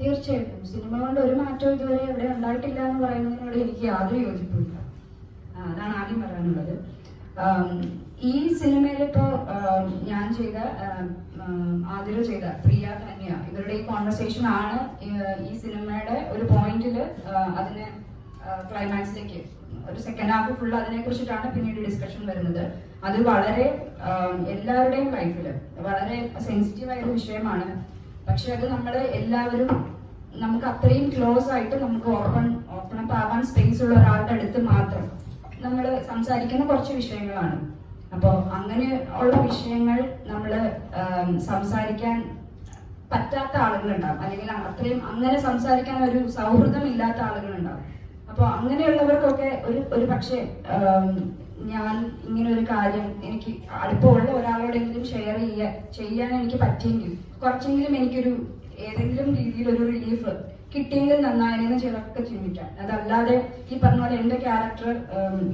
തീർച്ചയായിട്ടും. സിനിമ കൊണ്ട് ഒരു മാറ്റവും ഇതുവരെ എവിടെ ഉണ്ടായിട്ടില്ല എന്ന് പറയുന്നതിനോട് എനിക്ക് യാതൊരു യോജിപ്പില്ല അതാണ് ആദ്യം പറയാനുള്ളത്. ഈ സിനിമയിൽ ഇപ്പോ ഞാൻ ചെയ്ത ആതിര ചെയ്ത പ്രിയ ധന്യ ഇവരുടെ ഈ കോൺവെർസേഷൻ ആണ് ഈ- സിനിമയുടെ ഒരു പോയിന്റിൽ അതിനെ ക്ലൈമാക്സിലേക്ക് ഒരു സെക്കൻഡ് ഹാഫ് ഫുൾ അതിനെ കുറിച്ചിട്ടാണ് പിന്നീട് ഡിസ്കഷൻ വരുന്നത്. അത് വളരെ എല്ലാവരുടെയും ലൈഫിൽ വളരെ സെൻസിറ്റീവ് ആയ ഒരു വിഷയമാണ്. പക്ഷെ അത് നമ്മൾ എല്ലാവരും നമുക്ക് അത്രയും ക്ലോസ് ആയിട്ട് നമുക്ക് ഓപ്പൺ ഓപ്പൺ അപ്പ് ആവാൻ സ്പേസ് ഉള്ള ഒരാളുടെ അടുത്ത് മാത്രം നമ്മൾ സംസാരിക്കുന്ന കുറച്ച് വിഷയങ്ങളാണ്. അപ്പോൾ അങ്ങനെ ഉള്ള വിഷയങ്ങൾ നമ്മൾ സംസാരിക്കാൻ പറ്റാത്ത ആളുകളുണ്ടാവും. അല്ലെങ്കിൽ അത്രയും അങ്ങനെ സംസാരിക്കാൻ ഒരു സൗഹൃദം ഇല്ലാത്ത ആളുകളുണ്ടാവും. അപ്പോൾ അങ്ങനെയുള്ളവർക്കൊക്കെ ഒരു ഒരു പക്ഷേ ഞാൻ ഇങ്ങനെ ഒരു കാര്യം എനിക്ക് അടുപ്പമുള്ള ഒരാളോടെങ്കിലും ഷെയർ ചെയ്യാൻ ചെയ്യാൻ എനിക്ക് പറ്റിയെങ്കിൽ കുറച്ചെങ്കിലും എനിക്കൊരു ഏതെങ്കിലും രീതിയിൽ ഒരു റിലീഫ് കിട്ടിയെങ്കിൽ നന്നായെന്ന് ചിലർക്ക് ചിന്തിക്കാം അതല്ലാതെ ഈ പറഞ്ഞ പോലെ എന്റെ ക്യാരക്ടർ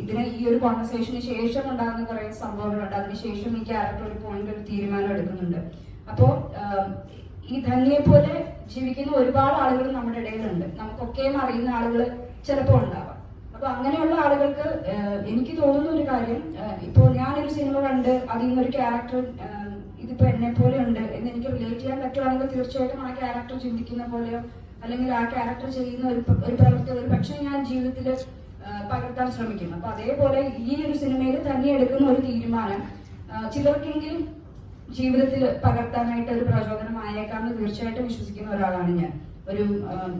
ഇതിന് ഈ ഒരു കോൺവെർസേഷന് ശേഷം ഉണ്ടാകുന്ന കുറെ സംഭവങ്ങളുണ്ട്. അതിനുശേഷം ഈ ക്യാരക്ടർ ഒരു പോയിന്റ് ഒരു തീരുമാനം എടുക്കുന്നുണ്ട്. അപ്പോ ഈ ധന്യെ പോലെ ജീവിക്കുന്ന ഒരുപാട് ആളുകൾ നമ്മുടെ ഇടയിലുണ്ട്. നമുക്കൊക്കെയും അറിയുന്ന ആളുകൾ ചിലപ്പോൾ ഉണ്ടാവാം. അപ്പൊ അങ്ങനെയുള്ള ആളുകൾക്ക് എനിക്ക് തോന്നുന്ന ഒരു കാര്യം ഇപ്പോ ഇപ്പോൾ ഞാനൊരു സിനിമ കണ്ട് അതിൽ നിന്നൊരു ക്യാരക്ടർ ഇതിപ്പോ എന്നെ പോലെ ഉണ്ട് പറ്റുവാണെങ്കിൽ തീർച്ചയായിട്ടും ആ ക്യാരക്ടർ ചിന്തിക്കുന്ന പോലെയോ അല്ലെങ്കിൽ ആ ക്യാരക്ടർ ചെയ്യുന്ന ഒരു ഒരു പ്രവൃത്തി ഒരു പക്ഷേ ഞാൻ ജീവിതത്തിൽ പകർത്താൻ ശ്രമിക്കുന്നു. അപ്പൊ അതേപോലെ ഈ ഒരു സിനിമയിൽ തന്നെ എടുക്കുന്ന ഒരു തീരുമാനം ചിലർക്കെങ്കിലും ജീവിതത്തിൽ പകർത്താനായിട്ട് ഒരു പ്രചോദനമായേക്കാമെന്ന് തീർച്ചയായിട്ടും വിശ്വസിക്കുന്ന ഒരാളാണ് ഞാൻ. ഒരു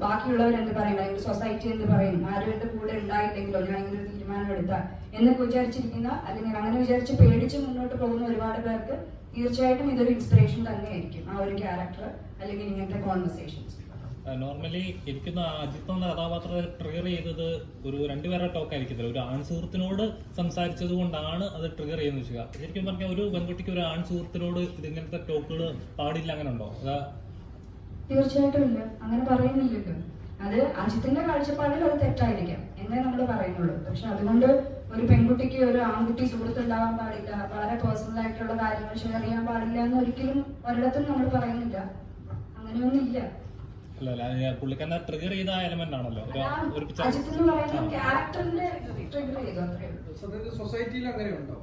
ബാക്കിയുള്ളവർ എന്ത് പറയും? അല്ലെങ്കിൽ സൊസൈറ്റി എന്ത് പറയും? ആരും എന്റെ കൂടെ ഉണ്ടായില്ലെങ്കിലോ? ഞാൻ ഇങ്ങനെ ഒരു തീരുമാനം എടുത്താൽ എന്നൊക്കെ വിചാരിച്ചിരിക്കുന്ന അല്ലെങ്കിൽ അങ്ങനെ വിചാരിച്ച് പേടിച്ച് മുന്നോട്ട് പോകുന്ന ഒരുപാട് പേർക്ക് തീർച്ചയായിട്ടും ഇതൊരു ഇൻസ്പിറേഷൻ തന്നെയായിരിക്കും. ആ ഒരു ക്യാരക്ടർ അല്ലെങ്കിൽ ഇങ്ങനത്തെ കോൺവെർസേഷൻസ് നോർമലി എനിക്കൊന്ന് അജിത്ത് എന്ന കഥാപാത്രത്തെ ട്രിഗർ ചെയ്തത് ഒരു രണ്ടുപേരുടെ ടോക്ക് ആയിരിക്കത്തില്ല ഒരു ആൺ സുഹൃത്തിനോട് സംസാരിച്ചത് കൊണ്ടാണ് അത് ട്രിഗർ ചെയ്യുന്നത് ശരിക്കും പറഞ്ഞാൽ ഒരു പെൺകുട്ടിക്ക് ഒരു ആൺ സുഹൃത്തിനോട് ഇത് ഇങ്ങനത്തെ ടോക്കുകൾ പാടില്ല അങ്ങനെ ഉണ്ടോ തീർച്ചയായിട്ടും ഇല്ല. അങ്ങനെ പറയുന്നില്ലല്ലോ. അത് അജിത്തിന്റെ കാഴ്ചപ്പാടിൽ അത് തെറ്റായിരിക്കാം എന്നേ നമ്മൾ പറയുന്നുള്ളൂ. പക്ഷെ അതുകൊണ്ട് ഒരു പെൺകുട്ടിക്ക് ഒരു ആൺകുട്ടി സുഹൃത്ത് ഉണ്ടാവാൻ പാടില്ല വളരെ പേഴ്സണൽ ആയിട്ടുള്ള കാര്യങ്ങൾ ഷെയർ ചെയ്യാൻ പാടില്ല എന്ന് ഒരിക്കലും ഒരിടത്തും നമ്മൾ പറയുന്നില്ല. അജിത്ത് എന്ന് പറയുന്ന ക്യാരക്ടറിന്റെ ട്രിഗർ ചെയ്തു അത്രേ സൊസൈറ്റിയിൽ അങ്ങനെയുണ്ടോ?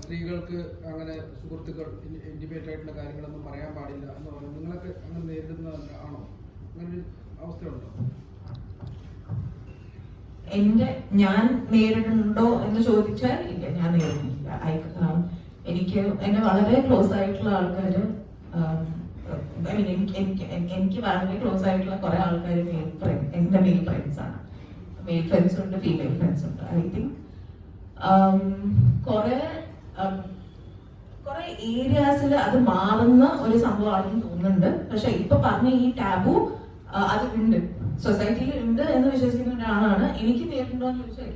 സ്ത്രീകൾക്ക് അങ്ങനെ സുഹൃത്തുക്കൾ ഇന്റിമേറ്റ് ആയിട്ടുള്ള കാര്യങ്ങളൊന്നും പറയാൻ പാടില്ല എന്ന് പറയുന്നത് നിങ്ങളൊക്കെ അങ്ങനെ നേരിടുന്ന ആണോ? അങ്ങനെ ഒരു അവസ്ഥയുണ്ടോ? എന്റെ ഞാൻ നേരിടുന്നുണ്ടോ എന്ന് ചോദിച്ചാൽ ഇല്ല ഞാൻ നേരിടുന്നില്ല. എനിക്ക് എന്നെ വളരെ ക്ലോസ് ആയിട്ടുള്ള ആൾക്കാർ ഐ മീൻ എനിക്ക് എനിക്ക് എനിക്ക് വളരെ ക്ലോസ് ആയിട്ടുള്ള കുറെ ആൾക്കാർ മെയിൽ ഫ്രണ്ട് എന്റെ മെയിൽ ഫ്രണ്ട്സ് ആണ്. മെയിൽ ഫ്രണ്ട്സ് ഉണ്ട് ഫീമെയിൽ ഫ്രണ്ട്സ് ഉണ്ട്. ഐ തിങ്ക് കുറെ കുറെ ഏരിയാസിൽ അത് മാറുന്ന ഒരു സംഭവമാണെന്ന് തോന്നുന്നുണ്ട്. പക്ഷെ ഇപ്പൊ പറഞ്ഞ ഈ ടാബു അത് ഉണ്ട്. സൊസൈറ്റിയിൽ ഉണ്ട് എന്ന് വിശ്വസിക്കുന്ന ഒരാളാണ്. എനിക്ക് നേരിട്ടുണ്ടോ എന്ന് ചോദിച്ചാൽ